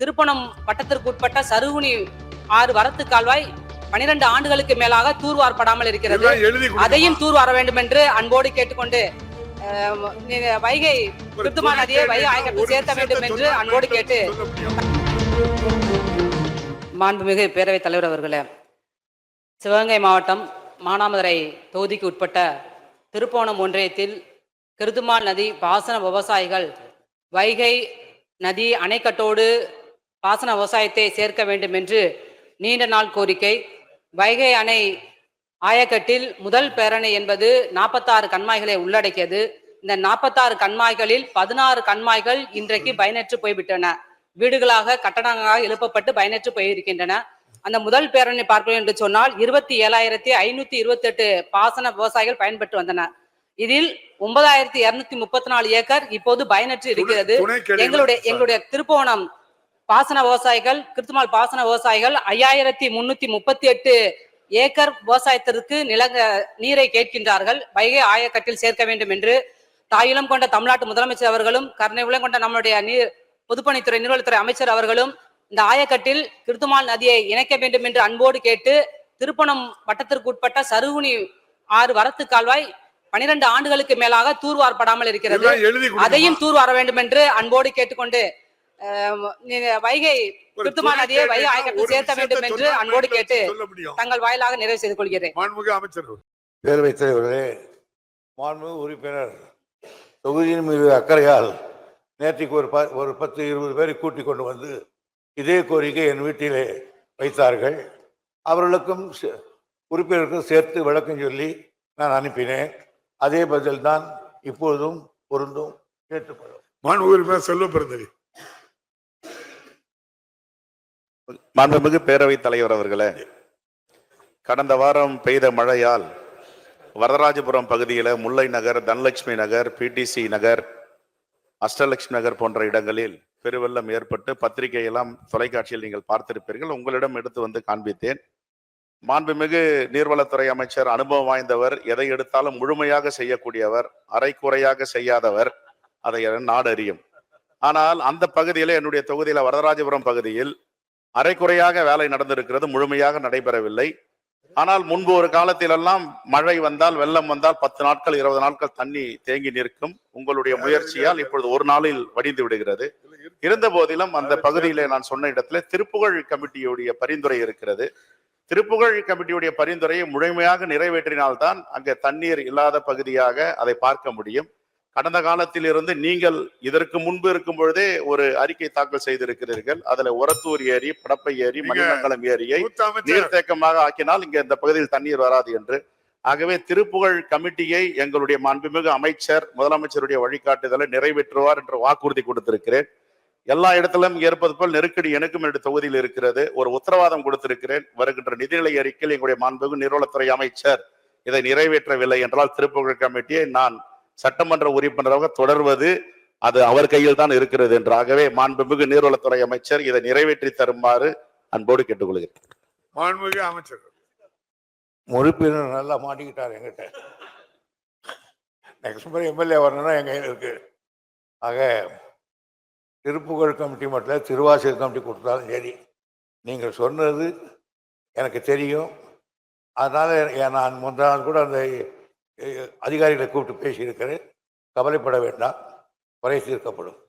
திருப்பணம் வட்டத்திற்கு உட்பட்ட சருகுனி ஆறு வரத்து கால்வாய் பனிரெண்டு ஆண்டுகளுக்கு மேலாக தூர்வார்ப்படாமல் இருக்கிறது? அதையும் தூர்வார வேண்டும் என்று அன்போடு கேட்டுக்கொண்டு வைகை துணை நதியை வைகை ஆயக்கத்தில் சேர்த்த வேண்டும் என்று அன்போடு கேட்டு. மாண்புமிகு பேரவைத் தலைவர் அவர்களே சிவகங்கை மாவட்டம் மானாமதுரை தொகுதிக்கு உட்பட்ட திருப்போணம் ஒன்றியத்தில் கிருதுமால் நதி பாசன விவசாயிகள் வைகை நதி அணைக்கட்டோடு பாசன விவசாயத்தை சேர்க்க வேண்டும் என்று நீண்ட நாள் கோரிக்கை. வைகை அணை ஆயக்கட்டில் முதல் பேரணி என்பது நாற்பத்தாறு கண்மாய்களை உள்ளடக்கியது. இந்த நாற்பத்தாறு கண்மாய்களில் பதினாறு கண்மாய்கள் இன்றைக்கு பயனற்று போய்விட்டன. வீடுகளாக கட்டடங்களாக எழுப்பப்பட்டு பயனற்று போயிருக்கின்றன. அந்த முதல் பேரணி பார்க்கிறோம் என்று சொன்னால் இருபத்தி ஏழாயிரத்தி ஐநூத்தி இருபத்தி எட்டு பாசன விவசாயிகள் பயன்பெற்று வந்தன. இதில் ஒன்பதாயிரத்தி இருநூத்தி முப்பத்தி நாலு ஏக்கர் இப்போது பயனற்று இருக்கிறது. எங்களுடைய. எங்களுடைய திருப்போணம் பாசன விவசாயிகள் கிருத்துமால் பாசன விவசாயிகள் ஐயாயிரத்தி முன்னூத்தி முப்பத்தி எட்டு ஏக்கர் விவசாயத்திற்கு நிலங்க நீரை கேட்கின்றார்கள் வைகை ஆயக்கட்டில் சேர்க்க வேண்டும் என்று தாயுளம் கொண்ட தமிழ்நாட்டு முதலமைச்சர் அவர்களும் கருணை உளம் கொண்ட நம்முடைய நீர் பொதுப்பணித்துறை நீர்வளத்துறை அமைச்சர் அவர்களும் இந்த ஆயக்கட்டில் கிருத்துமால் நதியை இணைக்க வேண்டும் என்று அன்போடு கேட்டு திருப்பணம் வட்டத்திற்கு உட்பட்ட சருகுனி ஆறு வரத்து கால்வாய் பனிரெண்டு ஆண்டுகளுக்கு மேலாக தூர்வார்ப்படாமல் இருக்கிறது? அதையும் தூர்வார வேண்டும் என்று அன்போடு கேட்டுக்கொண்டு வைகை துணை நதியை வைகை கேட்டு ஒரு சேர்த்த வேண்டும் என்று அன்போடு கேட்டு சொல்ல முடியும். தங்கள் வாயிலாக நிறைவு செய்து கொள்கிறேன். மாண்புமிகு அமைச்சர் பேரவைத் தலைவர்களே மாண்புமிகு உறுப்பினர் தொகுதியின் மீது அக்கறையால் நேற்றுக்கு ஒரு ப ஒரு பத்து இருபது பேரை கூட்டிக் கொண்டு வந்து இதே கோரிக்கை என் வீட்டிலே வைத்தார்கள். அவர்களுக்கும் சே- உறுப்பினருக்கும் சேர்த்து விளக்கம் சொல்லி நான் அனுப்பினேன். அதே பதில் தான் இப்பொழுதும் பொருந்தும் கேட்டுக்கொள்ளும் மாண்புமிகு உறுப்பினர் செல்வ பிறந்தவி மாண்புமிகு பேரவைத் தலைவர் அவர்களே கடந்த வாரம் பெய்த மழையால் வரதராஜபுரம் பகுதியில் முல்லை நகர் தனலட்சுமி நகர் பிடிசி நகர் அஷ்டலட்சுமி நகர் போன்ற இடங்களில் பெருவெள்ளம் ஏற்பட்டு பத்திரிகையெல்லாம் தொலைக்காட்சியில் நீங்கள் பார்த்திருப்பீர்கள். உங்களிடம் எடுத்து வந்து காண்பித்தேன். மாண்புமிகு நீர்வளத்துறை அமைச்சர் அனுபவம் வாய்ந்தவர் எதை எடுத்தாலும் முழுமையாக செய்யக்கூடியவர் அரைக்குறையாக செய்யாதவர் அதை நாடு அறியும் ஆனால் அந்த பகுதியில் என்னுடைய தொகுதியில் வரதராஜபுரம் பகுதியில் அரைக்குறையாக வேலை நடந்திருக்கிறது முழுமையாக நடைபெறவில்லை. ஆனால் முன்பு ஒரு காலத்திலெல்லாம் மழை வந்தால் வெள்ளம் வந்தால் பத்து நாட்கள் இருபது நாட்கள் தண்ணி தேங்கி நிற்கும். உங்களுடைய முயற்சியால் இப்பொழுது ஒரு நாளில் வடிந்து விடுகிறது. இருந்த போதிலும் அந்த பகுதியில நான் சொன்ன இடத்துல திருப்புகழ் கமிட்டியுடைய பரிந்துரை இருக்கிறது. திருப்புகழ் கமிட்டியுடைய பரிந்துரையை முழுமையாக நிறைவேற்றினால்தான் அங்கே தண்ணீர் இல்லாத பகுதியாக அதை பார்க்க முடியும். கடந்த காலத்தில் இருந்து நீங்கள் இதற்கு முன்பு இருக்கும் பொழுதே ஒரு அறிக்கை தாக்கல் செய்திருக்கிறீர்கள். அதுல உரத்தூர் ஏரி படப்பை ஏரி மணிமங்கலம் ஏரியை நீர்த்தேக்கமாக ஆக்கினால் இங்க இந்த பகுதியில் தண்ணீர் வராது என்று. ஆகவே திருப்புகழ் கமிட்டியை எங்களுடைய மாண்புமிகு அமைச்சர் முதலமைச்சருடைய வழிகாட்டுதலை நிறைவேற்றுவார் என்று வாக்குறுதி கொடுத்திருக்கிறேன். எல்லா இடத்திலும் ஏற்பது போல் நெருக்கடி எனக்கும் என்னுடைய தொகுதியில் இருக்கிறது. ஒரு உத்தரவாதம் கொடுத்திருக்கிறேன். வருகின்ற நிதிநிலை அறிக்கையில் எங்களுடைய மாண்புமிகு நீர்வளத்துறை அமைச்சர் இதை நிறைவேற்றவில்லை என்றால் திருப்புகழ் கமிட்டியை நான் சட்டமன்ற உறுப்பினராக தொடர்வது அது அவர் கையில் தான் இருக்கிறது என்று. ஆகவே மாண்புமிகு நீர்வளத்துறை அமைச்சர் இதை நிறைவேற்றி தருமாறு அன்போடு கேட்டுக்கொள்கிறேன். மாண்புமிகு அமைச்சர். உறுப்பினர் நல்லா மாட்டிக்கிட்டார் எங்கிட்ட நெக்ஸ்ட் முறை எம்எல்ஏ வரணும்னா என் கையில் இருக்கு. ஆக திருப்புகழ் கமிட்டி மட்டும் இல்ல, திருவாசக கமிட்டி கொடுத்தாலும் சரி. நீங்கள் சொன்னது எனக்கு தெரியும். அதனால நான் முந்தா நாள் கூட அந்த அதிகாரிகளை கூப்பிட்டு பேசியிருக்கிறேன். கவலைப்பட வேண்டாம். குறை தீர்க்கப்படும்.